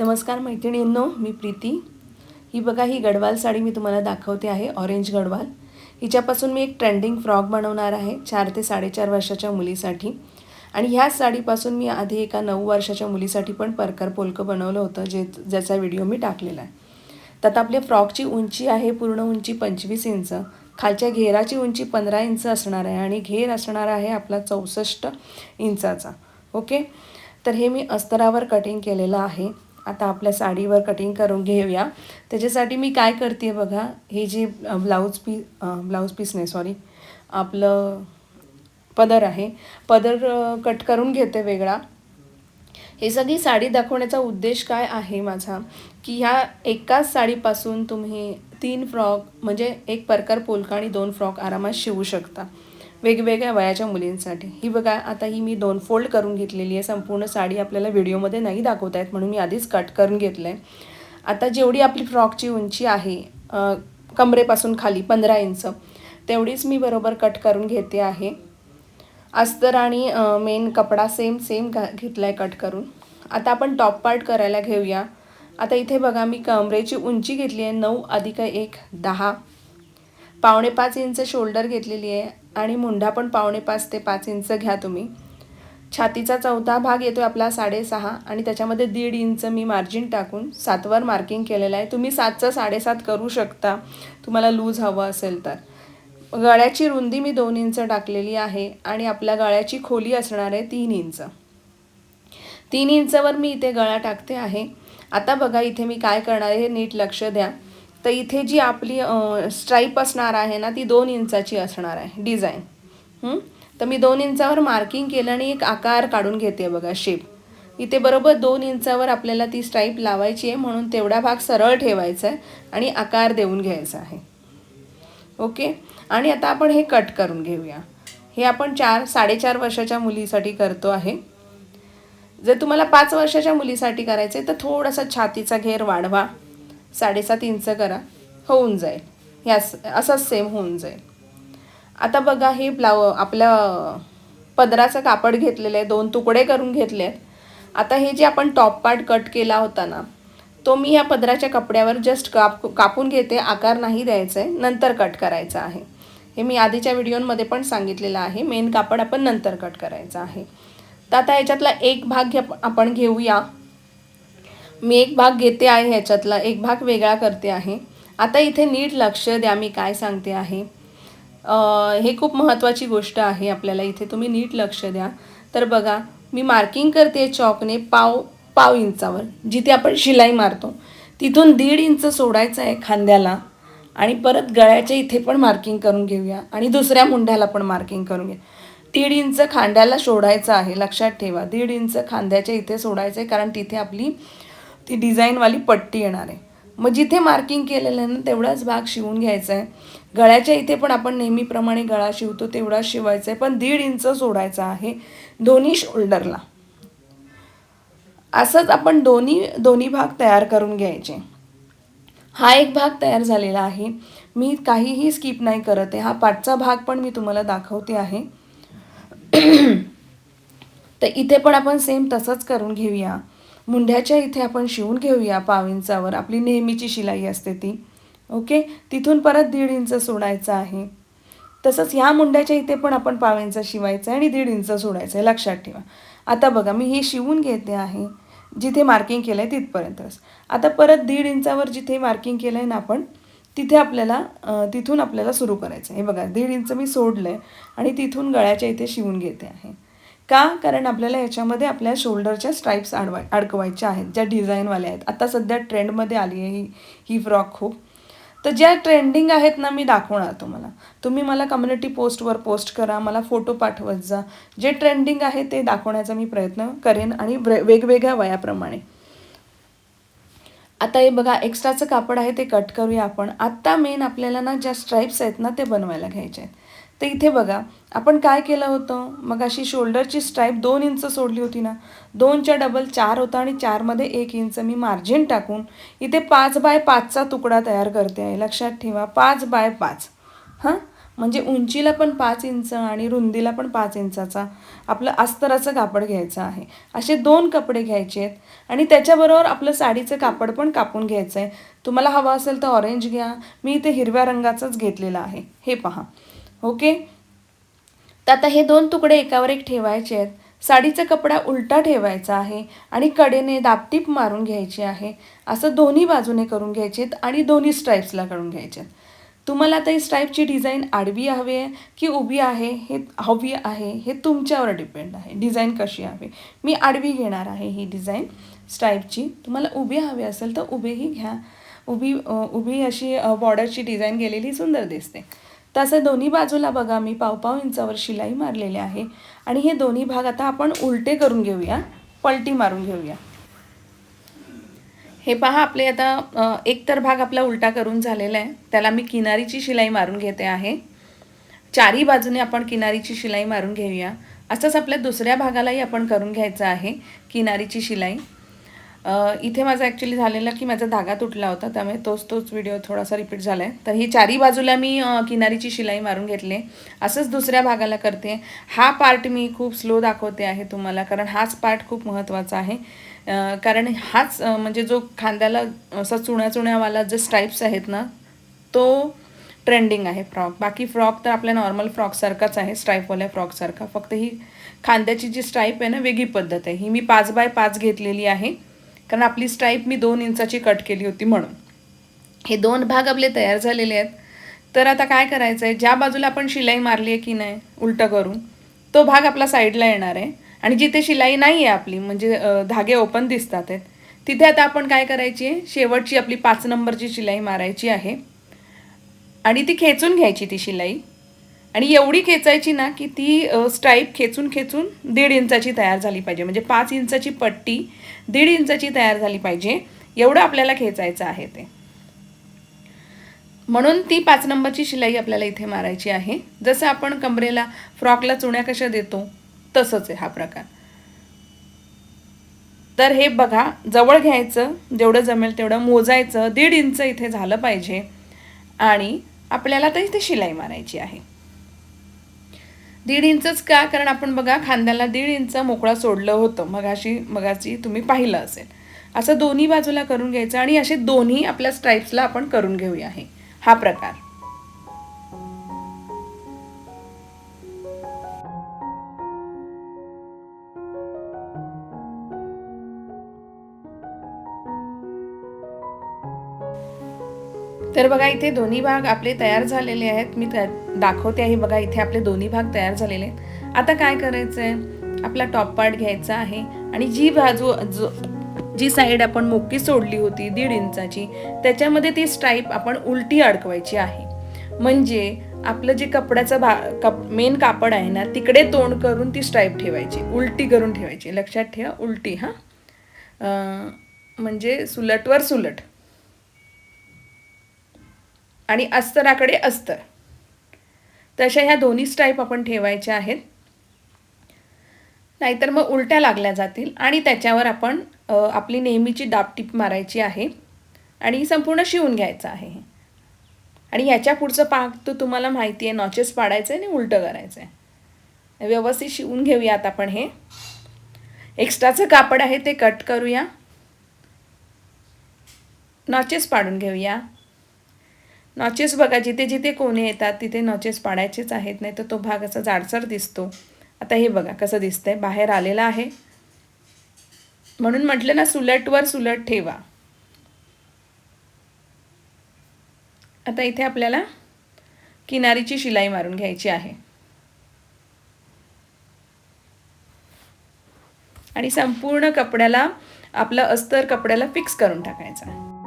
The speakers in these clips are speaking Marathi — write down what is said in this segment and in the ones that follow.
नमस्कार मैत्रिणींनो मी प्रीती. ही बघा ही गडवाल साडी मी तुम्हाला दाखवते आहे ऑरेंज गडवाल. हिच्यापासून मी एक ट्रेंडिंग फ्रॉक बनवणार आहे चार ते साडेचार वर्षाच्या मुलीसाठी. आणि ह्याच साडीपासून मी आधी एका नऊ वर्षाच्या मुलीसाठी पण परकर पोलकं बनवलं होतं जे ज्याचा व्हिडिओ मी टाकलेला आहे. त्यात आता आपल्या फ्रॉकची उंची आहे पूर्ण उंची पंचवीस इंच खालच्या घेराची उंची पंधरा इंच असणार आहे आणि घेर असणार आहे आपला चौसष्ट इंचाचा. ओके? तर हे मी अस्तरावर कटिंग केलेलं आहे. आता आपल्या साडीवर कटिंग करून घेऊया. त्याच्यासाठी मी काय करते बघा हे जे ब्लाऊज पीस ब्लाऊज पीस नाही सॉरी आपलं पदर आहे. पदर कट करून घेते वेगळा. हे सगळी साडी दाखवण्याचा उद्देश काय आहे माझा? की ह्या एकाच साडीपासून तुम्ही तीन फ्रॉक म्हणजे एक परकर पोलका आणि दोन फ्रॉक आरामात शिवू शकता. वेगवेगळ्या वयाच्या मुलींसाठी. ही बघा आता ही मी दोन फोल्ड करून घेतलेली आहे. संपूर्ण साडी आपल्याला व्हिडिओमध्ये नाही दाखवता येत म्हणून मी आधीच कट करून घेतलं आहे आता जेवढी आपली फ्रॉकची उंची आहे कमरेपासून खाली पंधरा इंच तेवढीच मी बरोबर कट करून घेते आहे. अस्तर आणि मेन कपडा सेम सेम घा घेतला आहे कट करून. आता आपण टॉप पार्ट करायला घेऊया. आता इथे बघा मी कमरेची उंची घेतली आहे नऊ अधिक एक दहा. पावणे पाच इंच शोल्डर घेतलेली आहे. आणि मुंडा पण पावणे पाच ते पाच इंच घ्या तुम्ही. छातीचा चौथा भाग येतो आपला साडेसहा आणि त्याच्यामध्ये दीड इंच मी मार्जिन टाकून सातवर मार्किंग केलेलं आहे. तुम्ही सातचं साडेसात करू शकता. तुम्हाला लूज हवं असेल तर. गळ्याची रुंदी मी दोन इंच टाकलेली आहे आणि आपल्या गळ्याची खोली असणार आहे तीन इंच. तीन इंचावर मी इथे गळा टाकते आहे. आता बघा इथे मी काय करणार आहे हे नीट लक्ष द्या. तर इथे जी आपली स्ट्राईप असणार आहे ना ती दोन इंचाची असणार आहे डिझाईन तर मी दोन इंचावर मार्किंग केलं आणि एक आकार काढून घेते बघा शेप इथे बरोबर दोन इंचावर आपल्याला ती स्ट्राईप लावायची आहे म्हणून तेवढा भाग सरळ ठेवायचा आहे आणि आकार देऊन घ्यायचा आहे. ओके? आणि आता आपण हे कट करून घेऊया. हे आपण चार साडेचार वर्षाच्या मुलीसाठी करतो आहे. जर तुम्हाला पाच वर्षाच्या मुलीसाठी करायचं आहे तर थोडासा छातीचा घेर वाढवा. साडेसात इंच करा होऊन जाईल. ह्यास असंच सेम होऊन जाईल. आता बघा हे ब्लाव आपल्या पदराचं कापड घेतलेलं आहे दोन तुकडे करून घेतले आहेत. आता हे जे आपण टॉप पार्ट कट केला होता ना तो मी ह्या पदराच्या कपड्यावर जस्ट काप कापून घेते आकार नाही द्यायचा आहे नंतर कट करायचा आहे. हे मी आधीच्या व्हिडिओमध्ये पण सांगितलेलं आहे मेन कापड आपण नंतर कट करायचं आहे. तर आता ह्याच्यातला एक भाग घ्या आपण घेऊया. मी एक भाग घेते आहे ह्याच्यातला एक भाग वेगळा करते आहे. आता इथे नीट लक्ष द्या मी काय सांगते आहे. हे खूप महत्त्वाची गोष्ट आहे आपल्याला इथे तुम्ही नीट लक्ष द्या. तर बघा मी मार्किंग करते चॉकने पाव पाव इंचावर जिथे आपण शिलाई मारतो. तिथून दीड इंच सोडायचं आहे खांद्याला आणि परत गळ्याच्या इथे पण मार्किंग करून घेऊया आणि दुसऱ्या मुंढ्याला पण मार्किंग करून घ्या दीड इंच खांद्याला सोडायचं आहे लक्षात ठेवा. दीड इंच खांद्याच्या इथे सोडायचं आहे कारण तिथे आपली ती डिझाईनवाली पट्टी येणार आहे. मग जिथे मार्किंग केलेलं आहे ना तेवढाच भाग शिवून घ्यायचा आहे. गळ्याच्या इथे पण आपण नेहमीप्रमाणे गळा शिवतो तेवढाच शिवायचा आहे. पण दीड इंच सोडायचा आहे दोन्ही शोल्डरला असंच आपण दोन्ही दोन्ही भाग तयार करून घ्यायचे. हा एक भाग तयार झालेला आहे. मी काहीही स्किप नाही करत आहे. हा पाठचा भाग पण मी तुम्हाला दाखवते आहे. तर इथे पण आपण सेम तसंच करून घेऊया. मुंढ्याच्या इथे आपण शिवून घेऊया पाव इंचावर आपली नेहमीची शिलाई असते ती. ओके? तिथून परत दीड इंच सोडायचं आहे. तसंच ह्या मुंड्याच्या इथे पण आपण पाव इंच शिवायचं आहे आणि दीड इंच सोडायचं आहे. लक्षात ठेवा. आता बघा मी हे शिवून घेते आहे. जिथे मार्किंग केलं आहे तिथपर्यंतच. आता परत दीड इंचावर जिथे मार्किंग केलं आहे ना आपण तिथे आपल्याला तिथून आपल्याला सुरू करायचं आहे. हे बघा दीड इंच मी सोडलं आहे आणि तिथून गळ्याच्या इथे शिवून घेते आहे. का? कारण आपल्याला याच्यामध्ये आपल्या शोल्डरच्या स्ट्राईप्स अडवाय अडकवायच्या आहेत ज्या डिझाईनवाल्या आहेत. आता सध्या ट्रेंडमध्ये आली आहे ही ही फ्रॉक खूप. तर ज्या ट्रेंडिंग आहेत ना मी दाखवणार तुम्हाला. तुम्ही मला कम्युनिटी पोस्टवर पोस्ट करा मला फोटो पाठवत जा. जे ट्रेंडिंग आहे ते दाखवण्याचा मी प्रयत्न करेन आणि वेगवेगळ्या वयाप्रमाणे. आता हे बघा एक्स्ट्राचं कापड आहे ते कट करूया आपण. आत्ता मेन आपल्याला ना ज्या स्ट्राईप्स आहेत ना ते बनवायला घ्यायचे आहेत. तर इथे बघा आपण काय केलं होतं? मग अशी शोल्डरची स्ट्राईप दोन इंच सोडली होती ना. दोनच्या डबल चार होता आणि चारमध्ये एक इंच मी मार्जिन टाकून इथे पाच बाय पाचचा तुकडा तयार करते आहे. लक्षात ठेवा पाच बाय पाच. हां? म्हणजे उंचीला पण पाच इंच आणि रुंदीला पण पाच इंचाचा आपलं अस्तराचं कापड घ्यायचं आहे. असे दोन कपडे घ्यायचे आहेत आणि त्याच्याबरोबर आपलं साडीचं कापड पण कापून घ्यायचं आहे. तुम्हाला हवं असेल तर ऑरेंज घ्या. मी इथे हिरव्या रंगाचंच घेतलेला आहे. हे पहा. ओके? तर आता हे दोन तुकडे एकावर एक ठेवायचे आहेत. साडीचा कपडा उलटा ठेवायचा आहे आणि कडेने दापटीप मारून घ्यायची आहे. असं दोन्ही बाजूने करून घ्यायचे आहेत आणि दोन्ही स्ट्राईप्सला करून घ्यायचे आहेत. तुम्हाला आता ही स्ट्राईपची डिझाईन आडवी हवी आहे की उभी आहे? हे हवी आहे हे तुमच्यावर डिपेंड आहे. डिझाईन कशी हवी? मी आडवी घेणार आहे ही डिझाईन स्ट्राईपची तुम्हाला उभी हवी असेल तर उभेही घ्या. उभी उभी अशी बॉर्डरची डिझाईन गेलेली सुंदर दिसते. तसे दोन्ही बाजूला बघा मी पावपाव इंचावर शिलाई मारलेली आहे. आणि हे दोन्ही भाग आता आपण उलटे करून घेऊया पलटी मारून घेऊया. हे पहा आपले आता एकतर भाग आपला उलटा करून झालेला आहे. त्याला मी किनारीची शिलाई मारून घेते आहे. चारी बाजूने आपण किनारीची शिलाई मारून घेऊया. असंच आपल्या दुसऱ्या भागालाही आपण करून घ्यायचं आहे किनारीची शिलाई. इथे माझा ॲक्च्युली झालेला की माझा धागा तुटला होता त्यामुळे तोच तोच व्हिडिओ थोडासा रिपीट झाला आहे तर ही चारी बाजूला मी किनारीची शिलाई मारून घेतली असंच दुसऱ्या भागाला करते. हा पार्ट मी खूप स्लो दाखवते आहे तुम्हाला कारण हाच पार्ट खूप महत्त्वाचा आहे. कारण हाच म्हणजे जो खांद्याला असा चुण्या चुण्यावाला जे स्ट्राईप्स आहेत ना तो ट्रेंडिंग आहे फ्रॉक. बाकी फ्रॉक तर आपल्या नॉर्मल फ्रॉकसारखाच आहे स्ट्राईपवाल्या फ्रॉकसारखा फक्त ही खांद्याची जी स्ट्राईप आहे ना वेगळी पद्धत आहे. ही मी पाच बाय पाच घेतलेली आहे. कारण आपली स्ट्राईप मी दोन इंचाची कट केली होती म्हणून. हे दोन भाग आपले तयार झालेले आहेत. तर आता काय करायचं आहे ज्या बाजूला आपण शिलाई मारली आहे की नाही उलटं करून तो भाग आपला साईडला येणार आहे. आणि जिथे शिलाई नाही आहे आपली म्हणजे धागे ओपन दिसतात आहेत तिथे आता आपण काय करायची आहे? शेवटची आपली पाच नंबरची शिलाई मारायची आहे. आणि ती खेचून घ्यायची ती शिलाई. आणि एवढी खेचायची ना की ती स्ट्राईप खेचून खेचून दीड इंचाची तयार झाली पाहिजे. म्हणजे पाच इंचाची पट्टी दीड इंचाची तयार झाली पाहिजे. एवढं आपल्याला खेचायचं आहे ते. म्हणून ती पाच नंबरची शिलाई आपल्याला इथे मारायची आहे. जसं आपण कमरेला फ्रॉकला चुण्या कशा देतो तसंच आहे हा प्रकार. तर हे बघा जवळ घ्यायचं जेवढं जमेल तेवढं मोजायचं दीड इंच इथे झालं पाहिजे. आणि आपल्याला तर इथे शिलाई मारायची आहे. दीड इंचच का? कारण आपण बघा खांद्याला दीड इंच मोकळा सोडलं होतं. मगाशी मगाशी तुम्ही पाहिलं असेल. असं दोन्ही बाजूला करून घ्यायचं आणि असे दोन्ही आपल्या स्ट्राईप्सला आपण करून घेऊया आहे हा प्रकार. तर बघा इथे दोन्ही भाग आपले तयार झालेले आहेत. मी त्या- दाखवते आहे बघा इथे आपले दोन्ही भाग तयार झालेले आहेत. आता काय करायचं आहे आपला टॉप पार्ट घ्यायचा आहे. आणि जी बाजू जो जी साईड आपण मोकळी सोडली होती दीड इंचाची त्याच्यामध्ये ती स्ट्राईप आपण उलटी अडकवायची आहे. म्हणजे आपलं जे कपड्याचं भा कप मेन कापड आहे ना तिकडे तोंड करून ती स्ट्राईप ठेवायची. उलटी करून ठेवायची. लक्षात ठेवा उलटी हां. म्हणजे सुलटवर सुलट. आणि अस्तराकडे अस्तर. तशा ह्या दोन्ही स्टाईप आपण ठेवायच्या आहेत. नाहीतर मग उलट्या लागल्या जातील आणि त्याच्यावर आपण आपली नेहमीची दाबटीप मारायची आहे आणि संपूर्ण शिवून घ्यायचं आहे आणि ह्याच्या पुढचं पाक तर तुम्हाला माहिती आहे नॉचेस पाडायचं आहे आणि उलटं करायचं आहे व्यवस्थित शिवून घेऊयात आपण हे. एक्स्ट्राचं कापड आहे ते कट करूया. नॉचेस पाडून घेऊया. नॉचेस बघा जिथे जिथे कोणे येतात तिथे नॉचेस पाडायचेच आहेत नाही तर तो भाग असा जाडसर दिसतो. आता हे बघा कसं दिसतंय. बाहेर आलेला आहे. म्हणून म्हटलं ना सुलटवर सुलट ठेवा. आता इथे आपल्याला किनारीची शिलाई मारून घ्यायची आहे. आणि संपूर्ण कपड्याला आपलं अस्तर कपड्याला फिक्स करून टाकायचं.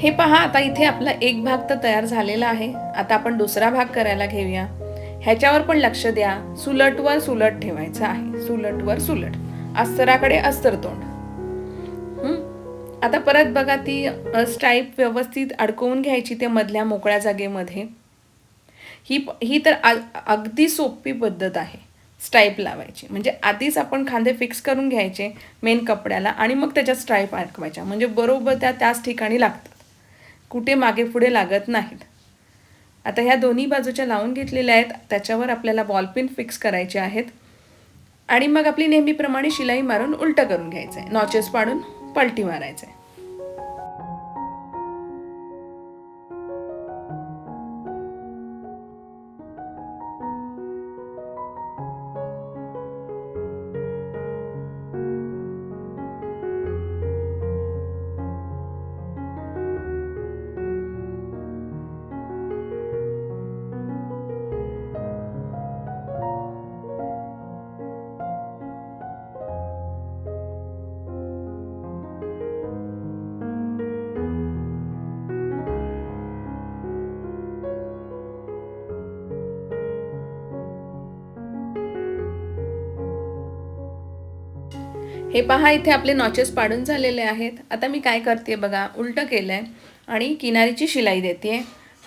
हे पहा आता इथे आपला एक भाग तर तयार झालेला आहे. आता आपण दुसरा भाग करायला घेऊया. ह्याच्यावर पण लक्ष द्या. सुलटवर सुलट ठेवायचं आहे. सुलटवर सुलट. अस्तराकडे अस्तर तोंड आता परत बघा ती स्टाईप व्यवस्थित अडकवून घ्यायची त्या मधल्या मोकळ्या जागेमध्ये. ही ही तर अगदी सोपी पद्धत आहे. स्टाईप लावायची. म्हणजे आधीच आपण खांदे फिक्स करून घ्यायचे मेन कपड्याला आणि मग त्याच्यात स्ट्राईप अडकवायच्या. म्हणजे बरोबर त्या त्याच ठिकाणी लागतात कुठे मागे पुढे लागत नाहीत. आता ह्या दोन्ही बाजूच्या लावून घेतलेल्या आहेत त्याच्यावर आपल्याला बॉलपिन फिक्स करायचे आहेत. आणि मग आपली नेहमीप्रमाणे शिलाई मारून उलटं करून घ्यायचं आहे नॉचेस पाडून पलटी मारायचं आहे हे पहा इथे आपले नॉचेस पाडून झालेले आहेत. आता मी काय करते बघा उलटं केलं आहे आणि किनारीची शिलाई देते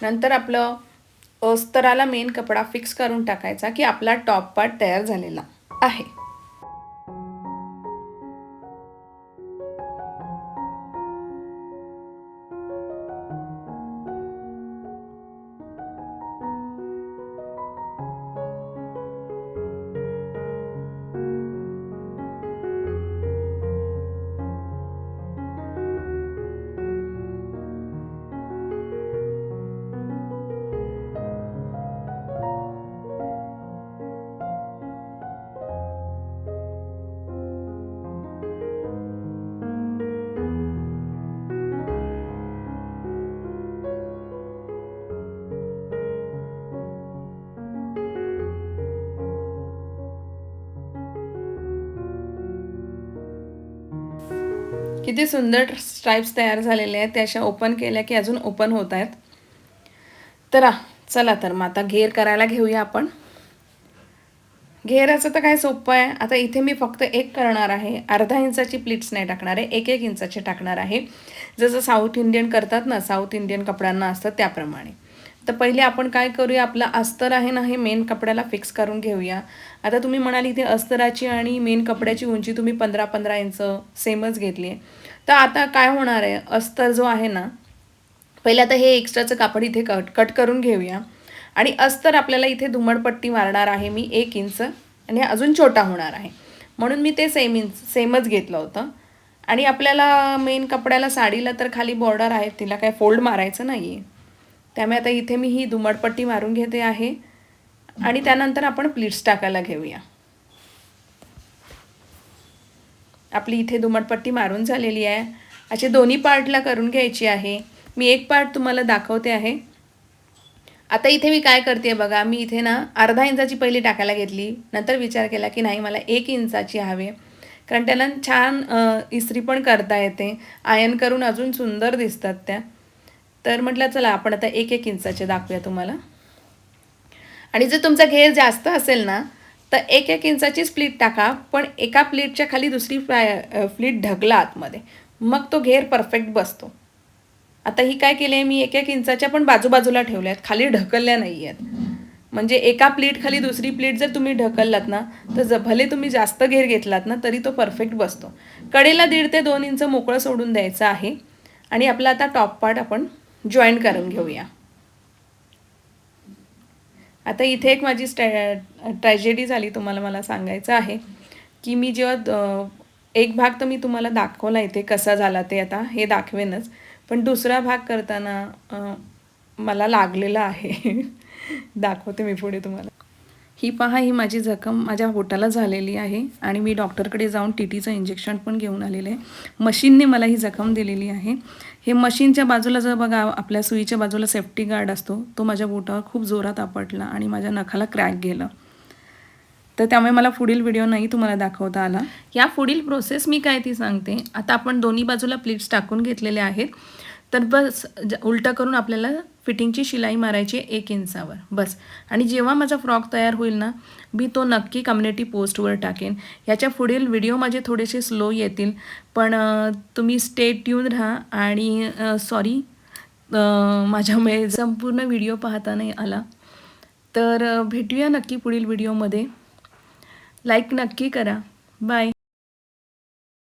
नंतर आपलं अस्तराला मेन कपडा फिक्स करून टाकायचा की आपला टॉप पार्ट तयार झालेला आहे. किती सुंदर स्ट्राईप्स तयार झालेले आहेत. त्या अशा ओपन केल्या की अजून ओपन होत आहेत. तर चला तर मग आता घेर करायला घेऊया आपण. घेराचं तर काय सोपं आहे. आता इथे मी फक्त एक करणार आहे. अर्धा इंचाची प्लीट्स नाही टाकणार आहे. एक एक इंचाचे टाकणार आहे. जसं साऊथ इंडियन करतात ना साऊथ इंडियन कपड्यांना असतं त्याप्रमाणे. तर पहिले आपण काय करूया आपलं अस्तर आहे ना हे मेन कपड्याला फिक्स करून घेऊया. आता तुम्ही म्हणाली इथे अस्तराची आणि मेन कपड्याची उंची तुम्ही पंधरा पंधरा इंच सेमच घेतली आहे. तर आता काय होणार आहे? अस्तर जो आहे ना पहिले आता हे एक्स्ट्राचं कापड इथे कट कट करून घेऊया. आणि अस्तर आपल्याला इथे धुमडपट्टी मारणार आहे मी एक इंच आणि हे अजून छोटा होणार आहे. म्हणून मी ते सेम इंच सेमच घेतलं होतं. आणि आपल्याला मेन कपड्याला साडीला तर खाली बॉर्डर आहे तिला काय फोल्ड मारायचं नाही आहे त्यामुळे आता इथे मी ही दुमडपट्टी मारून घेते आहे. आणि त्यानंतर आपण प्लीट्स टाकायला घेऊया. आपली इथे दुमटपट्टी मारून झालेली आहे. असे दोन्ही पार्टला करून घ्यायची आहे. मी एक पार्ट तुम्हाला दाखवते आहे. आता इथे मी काय करते बघा मी इथे ना अर्धा इंचाची पहिली टाकायला घेतली. नंतर विचार केला की नाही मला एक इंचाची हवे. कारण त्याला छान इस्त्री पण करता येते. आयन करून अजून सुंदर दिसतात त्या. तर म्हटलं चला आपण आता एक एक इंचाचे दाखवूया तुम्हाला. आणि जर तुमचा घेर जास्त असेल ना तर एक एक इंचाची स्प्लिट टाका पण एका प्लेटच्या खाली दुसरी फ्लीट ढकला आतमध्ये. मग तो घेर परफेक्ट बसतो. आता ही काय केली आहे मी एक एक इंचाच्या पण बाजूबाजूला ठेवल्या आहेत खाली ढकलल्या नाही आहेत म्हणजे एका प्लेट खाली दुसरी प्लेट जर तुम्ही ढकललात ना तर ज भले तुम्ही जास्त घेर घेतलात ना तरी तो परफेक्ट बसतो. कडेला दीड ते दोन इंच मोकळं सोडून द्यायचं आहे. आणि आपला आता टॉप पार्ट आपण जॉईन करून घेऊया. आता इथे एक माझी स्ट्रॅ ट्रॅजेडी झाली तुम्हाला मला सांगायचं आहे की मी जेव्हा एक भाग तर मी तुम्हाला दाखवला इथे कसा झाला ते आता हे दाखवेनच पण दुसरा भाग करताना मला लागलेला आहे. दाखवते मी पुढे तुम्हाला. ही पहा ही माझी जखम माझ्या बोटाला झालेली आहे आणि मी डॉक्टरकडे जाऊन टी टीचं इंजेक्शन पण घेऊन आलेलं आहे. मशीनने मला ही जखम दिलेली आहे. हे मशीनच्या बाजूला जर बघा आपल्या सुईच्या बाजूला सेफ्टी गार्ड असतो तो माझ्या बोटावर खूप जोरात आपटला आणि माझ्या नखाला क्रॅक गेलं. तर त्यामुळे मला पुढील व्हिडिओ नाही तुम्हाला दाखवता आला. या पुढील प्रोसेस मी काय ती सांगते. आता आपण दोन्ही बाजूला प्लीट्स टाकून घेतलेले आहेत. तर बस ज- उलटं करून आपल्याला फिटिंगची शिलाई मारायची एक इंचावर. बस. आणि जेव्हा माझा फ्रॉक तयार होईल ना मी तो नक्की कम्युनिटी पोस्टवर टाकेन. ह्याच्या पुढील व्हिडिओ माझे थोडेसे स्लो येतील पण तुम्ही स्टे ट्यून राहा आणि सॉरी माझ्यामुळे संपूर्ण व्हिडिओ पाहता नाही आला. तर भेटूया नक्की पुढील व्हिडिओमध्ये लाईक नक्की करा. बाय